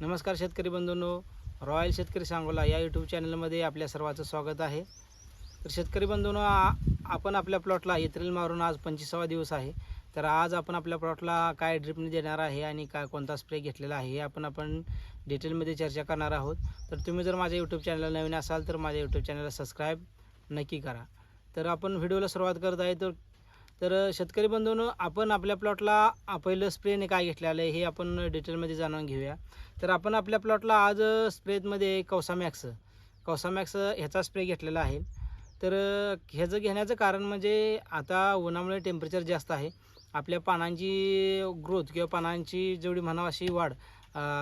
नमस्कार शेतकरी बंधूंनो रॉयल शेतकरी सांगोला या यूट्यूब चॅनलमध्ये आपल्या सर्वांचं स्वागत आहे. तर शेतकरी बंधूंनो आ- आपण आपल्या प्लॉटला येथील मारून आज पंचवीसावा दिवस आहे. तर आज आपण आपल्या प्लॉटला काय ड्रिपने देणार आहे आणि काय कोणता स्प्रे घेतलेला आहे हे आपण आपण डिटेलमध्ये चर्चा करणार आहोत. तर तुम्ही जर माझ्या यूट्यूब चॅनलला नवीन असाल तर माझ्या यूट्यूब चॅनलला सबस्क्राईब नक्की करा. तर आपण व्हिडिओला सुरुवात करत आहे तर तर शेतकरी बंधूंनो आपण आपल्या प्लॉटला पहिलं स्प्रेने काय घेतलेलं आहे हे आपण डिटेलमध्ये जाणून घेऊया. तर आपण आपल्या प्लॉटला आज स्प्रेमध्ये कौसामॅक्स कौसामॅक्स ह्याचा स्प्रे घेतलेला आहे. तर ह्याचं घेण्याचं कारण म्हणजे आता उन्हामुळे टेम्परेचर जास्त आहे. आपल्या पानांची ग्रोथ किंवा पानांची जेवढी म्हणावं अशी वाढ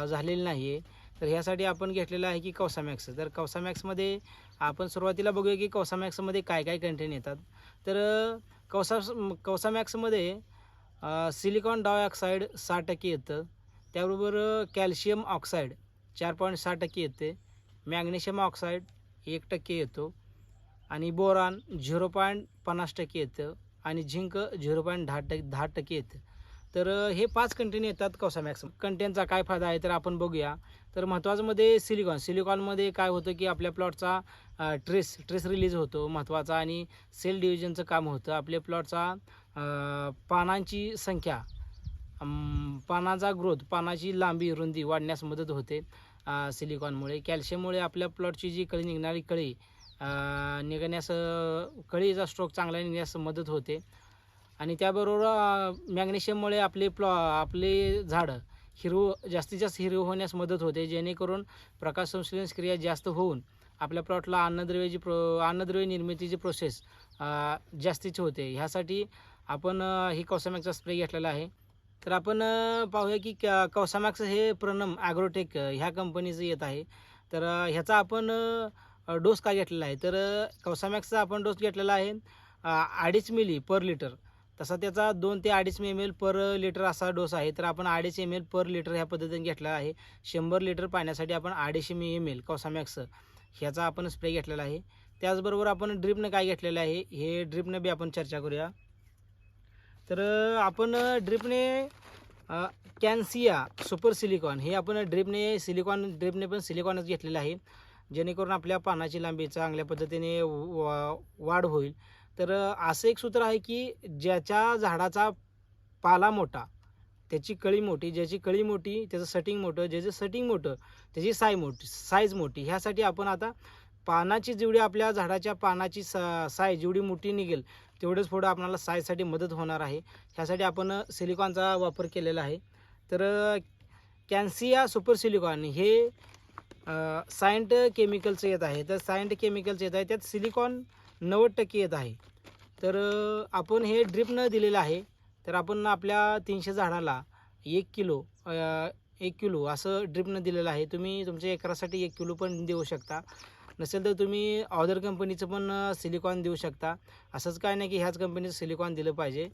झालेली नाही आहे तर ह्यासाठी आपण घेतलेलं आहे की कौसामॅक्स तर कौसामॅक्समध्ये आपण सुरुवातीला बघूया की कौसामॅक्समध्ये काय काय कंटेन येतात. तर कौसा कौसामॅक्समध्ये सिलिकॉन डायऑक्साईड सहा टक्के येतं. त्याबरोबर कॅल्शियम ऑक्साईड चार पॉईंट सहा टक्के येते. मॅग्नेशियम ऑक्साईड एक टक्के येतो. आणि बोरान झिरो पॉईंट पन्नास टक्के येतं. आणि झिंक झिरो पॉईंट दहा टक्के दहा टक्के येतं. तर हे पाच कंटेन येतात कौसामॅक्स कंटेनचा काय फायदा आहे तर आपण बघूया. तर महत्त्वाचं मध्ये सिलिकॉन सिलिकॉनमध्ये काय होतं की आपल्या प्लॉटचा ट्रेस ट्रेस रिलीज होतो महत्त्वाचा आणि सेल डिव्हिजनचं काम होतं. आपल्या प्लॉटचा पानांची संख्या पानाचा ग्रोथ पानाची लांबी रुंदी वाढण्यास मदत होते सिलिकॉनमुळे कॅल्शियममुळे आपल्या प्लॉटची जी कळी निघणारी कळी निघण्यास कळीचा स्ट्रोक चांगला निघण्यास मदत होते. आणि त्याबरोबर मॅग्नेशियममुळे आपले प्लॉ आपले झाडं हिरव जास्तीत जास्त हिरव होण्यास मदत होते जेणेकरून प्रकाश संश्लेषण क्रिया जास्त होऊन आपल्या प्लॉटला अन्नद्रव्याची प्रो अन्नद्रव्य निर्मितीची प्रोसेस जास्तीची होते. ह्यासाठी आपण ही कौसामॅक्सचा स्प्रे घेतलेला आहे. तर आपण पाहूया की क- कौसामॅक्स हे प्रणम ॲग्रोटेक ह्या कंपनीचं येत आहे. तर ह्याचा आपण डोस काय घेतलेला आहे? तर कौसामॅक्सचा आपण डोस घेतलेला आहे अडीच मिली पर लिटर. तसा त्याचा दोन ते अडीच एम एल पर लिटर असा डोस आहे. तर आपण अडीच एम एल पर लिटर ह्या पद्धतीने घेतलेला आहे. शंभर लिटर पाण्यासाठी आपण अडीचशे मी एम एल कॉसामॅक्स ह्याचा आपण स्प्रे घेतलेला आहे. त्याचबरोबर आपण ड्रिपनं काय घेतलेलं आहे हे ड्रिपनं बी आपण चर्चा करूया. तर आपण ड्रिपने कॅन्सिया सुपर सिलिकॉन हे आपण ड्रिपने सिलिकॉन ड्रिपने पण सिलिकॉनच घेतलेलं आहे. जेणेकरून आपल्या पानाची लांबी चांगल्या पद्धतीने वा- वाढ होईल. तर असं एक सूत्र आहे की ज्याच्या झाडाचा पाला मोठा त्याची कळी मोठी ज्याची कळी मोठी त्याचं सटिंग मोठं ज्याचं सटिंग मोठं त्याची साय मोठी साईज मोठी ह्यासाठी आपण आता पानाची जेवढी आपल्या झाडाच्या पानाची सा साय जेवढी मोठी निघेल तेवढंच पुढं आपल्याला साईजसाठी मदत होणार आहे. ह्यासाठी आपण सिलिकॉनचा वापर केलेला आहे. तर कॅन्सिया सुपर सिलिकॉन हे सायंट केमिकलचं येत आहे. तर सायंट केमिकलचं येत आहे. त्यात सिलिकॉन नव्वद टक्के येत आहे. तर आपण हे ड्रिपनं दिलेलं आहे तर आपण आपल्या तीनशे झाडाला एक किलो एक किलो असं ड्रिपनं दिलेलं आहे. तुम्ही तुमच्या एकरासाठी एक किलो पण देऊ शकता. नसेल तर तुम्ही ऑदर कंपनीचं पण सिलिकॉन देऊ शकता. असंच काय नाही की ह्याच कंपनीचं सिलिकॉन दिलं पाहिजे.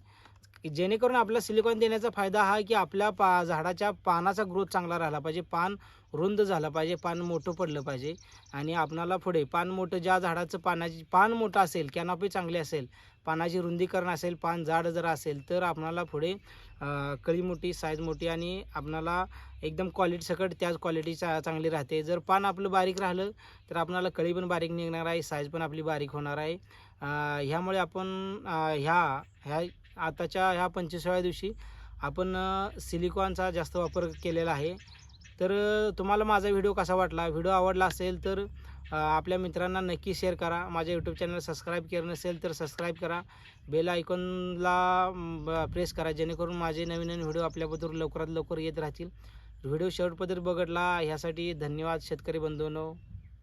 जेणेकरून आपला सिलिकॉन देण्याचा फायदा हा की आपल्या पा झाडाच्या पानाचा ग्रोथ चांगला राहिला पाहिजे. पान रुंद झालं पाहिजे पान मोठं पडलं पाहिजे. आणि आपणाला पुढे पान मोठं ज्या झाडाचं पानाची पान मोठं असेल कॅनॉपी चांगली असेल पानाची रुंदीकरण असेल पान जाड जर असेल तर आपणाला पुढे कळी मोठी साईज मोठी आणि आपणाला एकदम क्वालिटी सकट त्याच क्वालिटी चा चांगली राहते. जर पान आपलं बारीक राहिलं तर आपणाला कळी पण बारीक निघणार आहे साईज पण आपली बारीक होणार आहे. ह्यामुळे आपण ह्या ह्या आताच्या ह्या पंचवीसाव्या दिवशी आपण सिलिकॉनचा जास्त वापर केलेला आहे. तर तुम्हाला माझा व्हिडिओ कसा वाटला? व्हिडिओ आवडला असेल तर आपल्या मित्रांना नक्की शेअर करा. माझ्या यूट्यूब चॅनल सबस्क्राईब केलं नसेल तर सबस्क्राईब करा. बेल आयकॉनला प्रेस करा. जेणेकरून माझे नवीन नवीन व्हिडिओ आपल्याबद्दल लवकरात लवकर येत राहतील. व्हिडिओ शेवटपर्यंत बघितला. ह्यासाठी धन्यवाद शेतकरी बंधूंनो.